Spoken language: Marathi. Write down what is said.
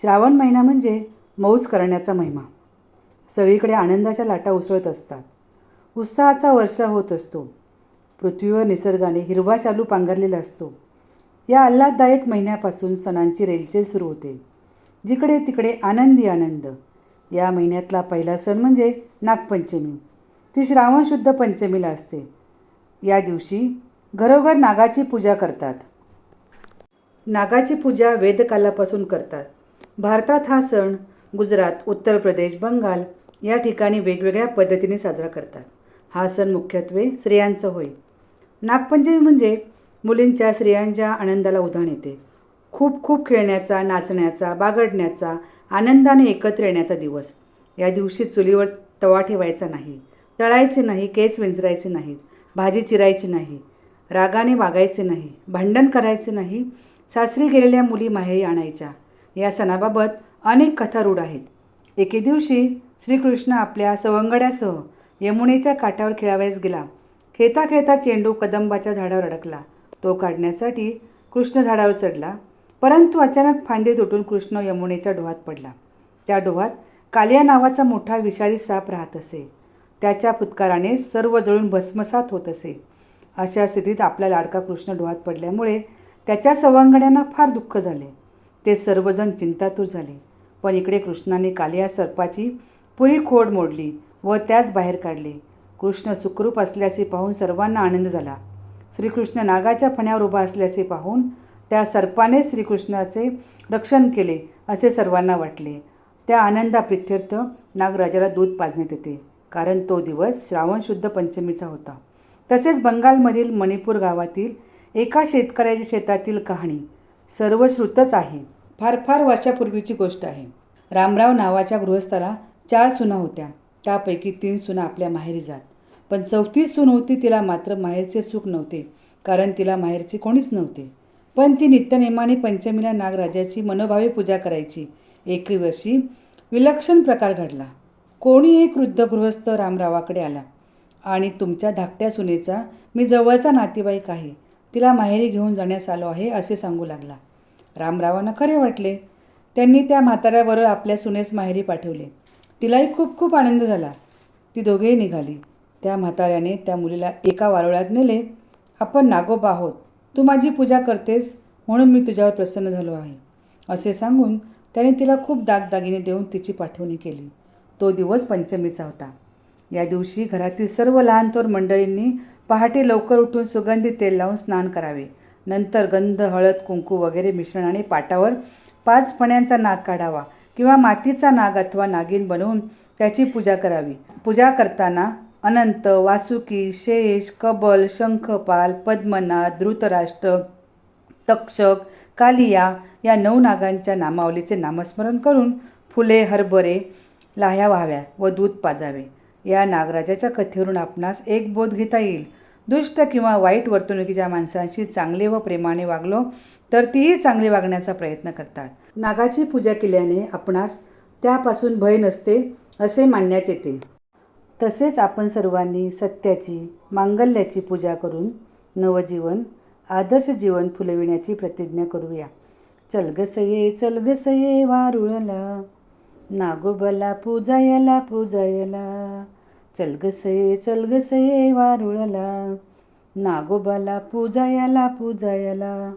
श्रावण महिना म्हणजे मौज करण्याचा महिमा. सगळीकडे आनंदाच्या लाटा उसळत असतात. उत्साहाचा वर्षा होत असतो. पृथ्वीवर निसर्गाने हिरवा चालू पांघरलेला असतो. या आल्हाददायक महिन्यापासून सणांची रेलचेल सुरू होते. जिकडे तिकडे आनंदी आनंद. या महिन्यातला पहिला सण म्हणजे नागपंचमी. ती श्रावण शुद्ध पंचमीला असते. या दिवशी घरोघर नागाची पूजा करतात. नागाची पूजा वेदकालापासून करतात. भारतात हा सण गुजरात उत्तर प्रदेश बंगाल या ठिकाणी वेगवेगळ्या पद्धतीने साजरा करतात. हा सण मुख्यत्वे स्त्रियांचा होय. नागपंचमी म्हणजे मुलींच्या स्त्रियांच्या आनंदाला उधाण येते. खूप खूप खेळण्याचा नाचण्याचा बागडण्याचा आनंदाने एकत्र येण्याचा दिवस. या दिवशी चुलीवर तवा ठेवायचा नाही. तळायचे नाही केस विंचरायचे नाहीत भाजी चिरायची नाही रागाने वागायचे नाही भांडण करायचे नाही सासरी गेलेल्या मुली माहेरी आणायच्या. या सणाबाबत अनेक कथा रूढ आहेत. एके दिवशी श्रीकृष्ण आपल्या सवंगड्यासह यमुनेच्या काठावर खेळावयास गेला. खेळता खेळता चेंडू कदंबाच्या झाडावर अडकला. तो काढण्यासाठी कृष्ण झाडावर चढला. परंतु अचानक फांदे तुटून कृष्ण यमुनेच्या डोहात पडला. त्या डोहात कालिया नावाचा मोठा विषारी साप राहत असे. त्याच्या फुतकाराने सर्व जळून भस्मसात होत असे. अशा स्थितीत आपला लाडका कृष्ण डोहात पडल्यामुळे त्याच्या सवंगड्यांना फार दुःख झाले. ते सर्वजण चिंतातूर झाले. पण इकडे कृष्णाने कालिया सर्पाची पुरी खोड मोडली व त्यास बाहेर काढले. कृष्ण सुखरूप असल्याचे पाहून सर्वांना आनंद झाला. श्रीकृष्ण नागाच्या फण्यावर उभा असल्याचे पाहून त्या सर्पाने श्रीकृष्णाचे रक्षण केले असे सर्वांना वाटले. त्या आनंदाप्रित्यर्थ नागराजाला दूध पाजण्यात येते कारण तो दिवस श्रावण शुद्ध पंचमीचा होता. तसेच बंगालमधील मणिपूर गावातील एका शेतकऱ्याच्या शेतातील कहाणी सर्वश्रुतच आहे. फार फार वर्षापूर्वीची गोष्ट आहे. रामराव नावाच्या गृहस्थाला चार सुना होत्या. त्यापैकी तीन सुना आपल्या माहेरी जात. पण चौथी सून होती तिला मात्र माहेरचे सुख नव्हते कारण तिला माहेरचे कोणीच नव्हते. पण ती नित्यनेमाने पंचमीला नागराजाची मनोभावे पूजा करायची. एके वर्षी विलक्षण प्रकार घडला. कोणी एक वृद्ध गृहस्थ रामरावाकडे आला. आणि तुमच्या धाकट्या सुनेचा मी जवळचा नातेवाईक आहे. तिला माहेरी घेऊन जाण्यास आलो आहे असे सांगू लागला. रामरावांना खरे वाटले. त्यांनी त्या म्हाताऱ्याबरोबर आपल्या सुनेस माहेरी पाठवले. तिलाही खूप खूप आनंद झाला. ती दोघेही निघाली. त्या म्हाताऱ्याने त्या मुलीला एका वारुळात नेले. आपण नागोबा आहोत. तू माझी पूजा करतेस म्हणून मी तुझ्यावर प्रसन्न झालो आहे. असे सांगून त्याने तिला खूप दागदागिने देऊन तिची पाठवणी केली. तो दिवस पंचमीचा होता. या दिवशी घरातील सर्व लहान थोर मंडळींनी पहाटे लवकर उठून सुगंधी तेल लावून स्नान करावे. नंतर गंध हळद कुंकू वगैरे मिश्रणाने पाटावर पाच फण्यांचा नाग काढावा किंवा मातीचा नाग अथवा नागिन बनवून त्याची पूजा करावी. पूजा करताना अनंत वासुकी शेष कबल शंखपाल पद्मनाथ धृतराष्ट्र तक्षक कालिया या नऊ नागांच्या नामावलीचे नामस्मरण करून फुले हरभरे लाह्या व्हाव्या व दूध पाजावे. या नागराजाच्या कथेवरून आपणास एक बोध घेता येईल. दुष्ट किंवा वाईट वर्तणुकीच्या माणसांशी चांगले व प्रेमाने वागलो तर तीही चांगली वागण्याचा प्रयत्न करतात. नागाची पूजा केल्याने आपणास त्यापासून भय नसते असे मानण्यात येते. तसेच आपण सर्वांनी सत्याची मांगल्याची पूजा करून नवजीवन आदर्श जीवन फुलविण्याची प्रतिज्ञा करूया. चलगसये चलगसये वारुळला. नागोबला पूजायला पूजायला. चलगसये चलगसये वारुळला. नागोबाला पूजायाला पूजायाला.